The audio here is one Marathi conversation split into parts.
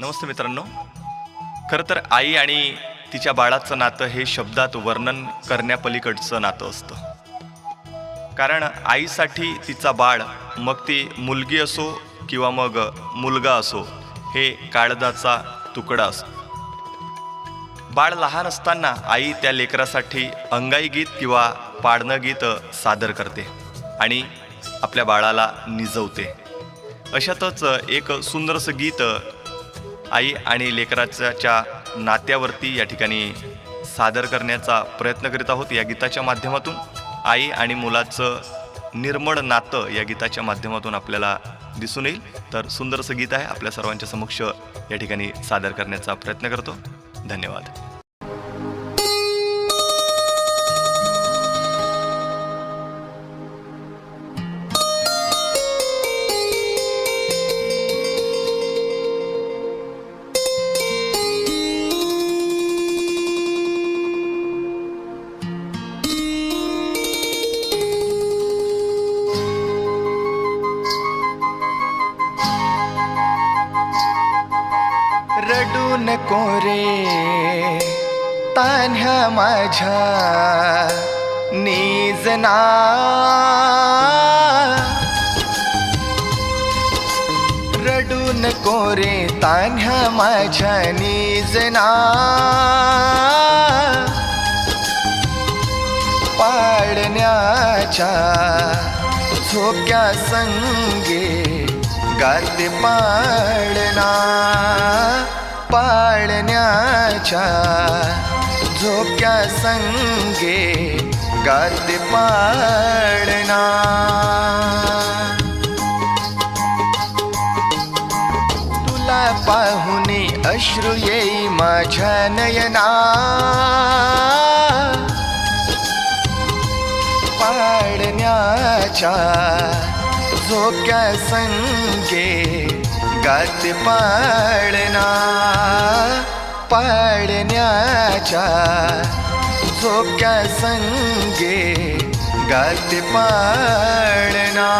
नमस्ते मित्रांनो. खरं तर आई आणि तिच्या बाळाचं नातं हे शब्दात वर्णन करण्यापलीकडचं नातं असतं. कारण आईसाठी तिचा बाळ मग ती मुलगी असो किंवा मग मुलगा असो हे काळजाचा तुकडा असतो. बाळ लहान असताना आई त्या लेकरासाठी अंगाई गीत किंवा पाडणं गीत सादर करते आणि आपल्या बाळाला निजवते. अशातच एक सुंदरसं गीत आई आणि लेकराच्या नात्यावरती या ठिकाणी सादर करण्याचा प्रयत्न करीत आहोत. या गीताच्या माध्यमातून आई आणि मुलाचं निर्मळ नातं या गीताच्या माध्यमातून आपल्याला दिसून येईल. तर सुंदरसं गीत आहे. आपल्या सर्वांच्या समक्ष या ठिकाणी सादर करण्याचा प्रयत्न करतो. धन्यवाद. रडू नको रे. तान्ह्या माझ्या निजना. रडू नको रे तान्ह्या माझ्या निजना. पाडण्याच्या झोक्या संगे गाते पाळणा पाळण्याच्या झोक्या संगे गाते पाळणा. तुला पाहुने अश्रू येई माझ्या नयना. पाडण्याच्या हो झोक्या संगे गात पाळणा पाडण्याच्या झोक्या हो संगे गात पाळणा.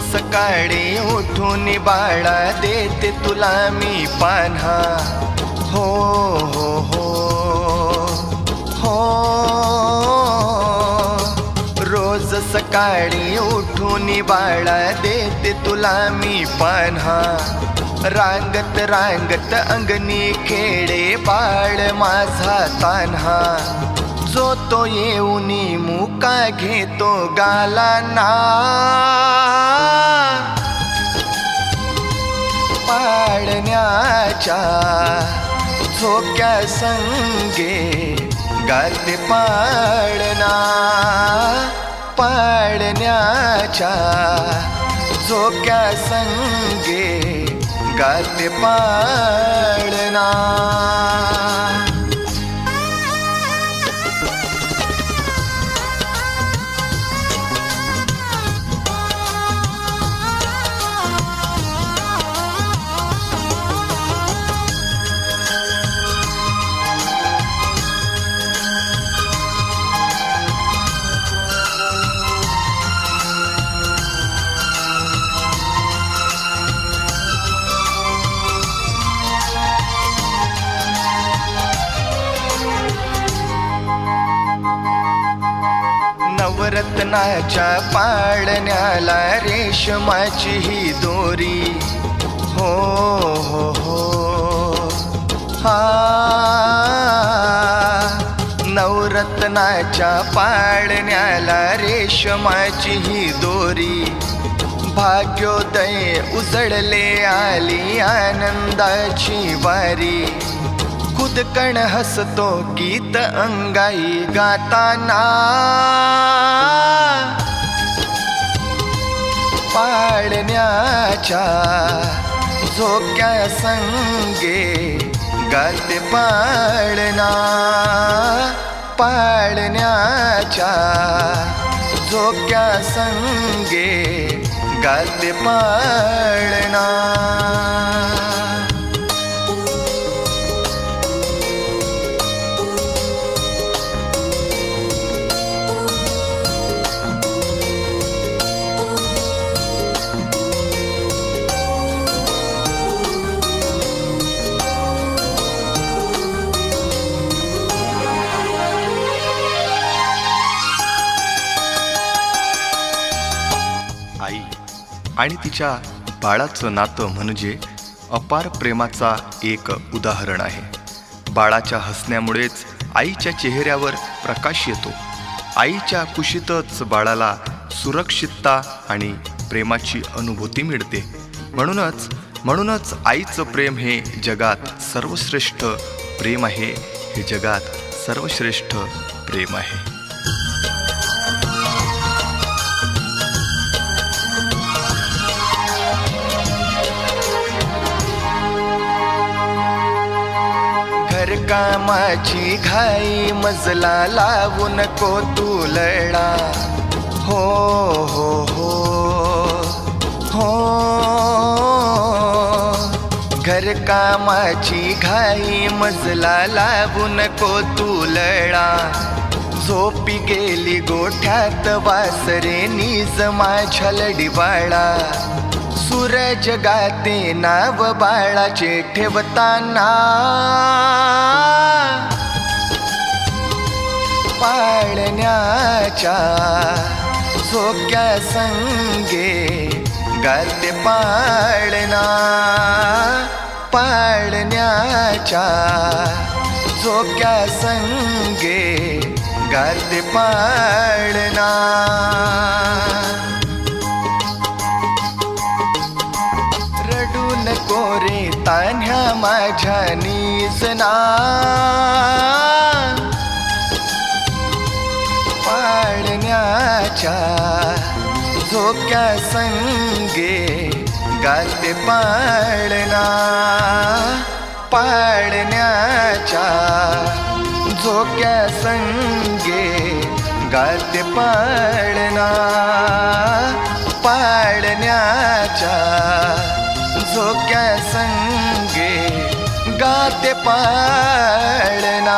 सकाळी उठून बाळा देते तुला मी पान्हा. हो हो हो हो. रोज सकाळी उठून बाळा देते तुला मी पान्हा. रांगत रांगत अंगणी खेळे बाळ माझा तान्हा. जो तो येऊनी मुका घेतो गाला ना पाडण्याच्या झोक्या संगे गाते पाळणा पाडण्याच्या झोक्या संगे गाते पाळणा लग्नाच्या पाळण्याला रेशमाची ही दोरी. हो हो हो. हा. नवरत्नाच्या पाळण्याला रेशमाची ही दोरी. भाग्योदय उजळले आली आनंदाची वारी. कण हसतो गीत अंगाई गाताना. पाळण्याच्या झोक्या संगे गाते पाळणा. पाळण्याच्या झोक्या संगे गाते पाळणा. आई आणि तिच्या बाळाचं नातं म्हणजे अपार प्रेमाचा एक उदाहरण आहे. बाळाच्या हसण्यामुळेच आईच्या चेहऱ्यावर प्रकाश येतो. आईच्या कुशीतच बाळाला सुरक्षितता आणि प्रेमाची अनुभूती मिळते. म्हणूनच म्हणूनच आईचं प्रेम हे जगात सर्वश्रेष्ठ प्रेम आहे. हे जगात सर्वश्रेष्ठ प्रेम आहे. कामाची घाई मजला लावू नको तू लढा हो हो हो. हो घरकामाची घाई मजला लावू नको तू लढा झोपी गेली गोठ्यात वासरे नीज माझ्या लढीवाळा सूरज जगाते नाव बाळाचे ठेवताना. पाळण्याच्या झोक्या संगे गाते पाळणा. पाळण्याच्या झोक्या संगे गाते पाळणा. रे माझ्या निसना पाळण्याच्या झोक्या संगे गाते पाळणा. पाळण्याच्या झोक्या संगे गाते पाळणा. पाळण्याच्या झोक्या संगे गाते पाळणा.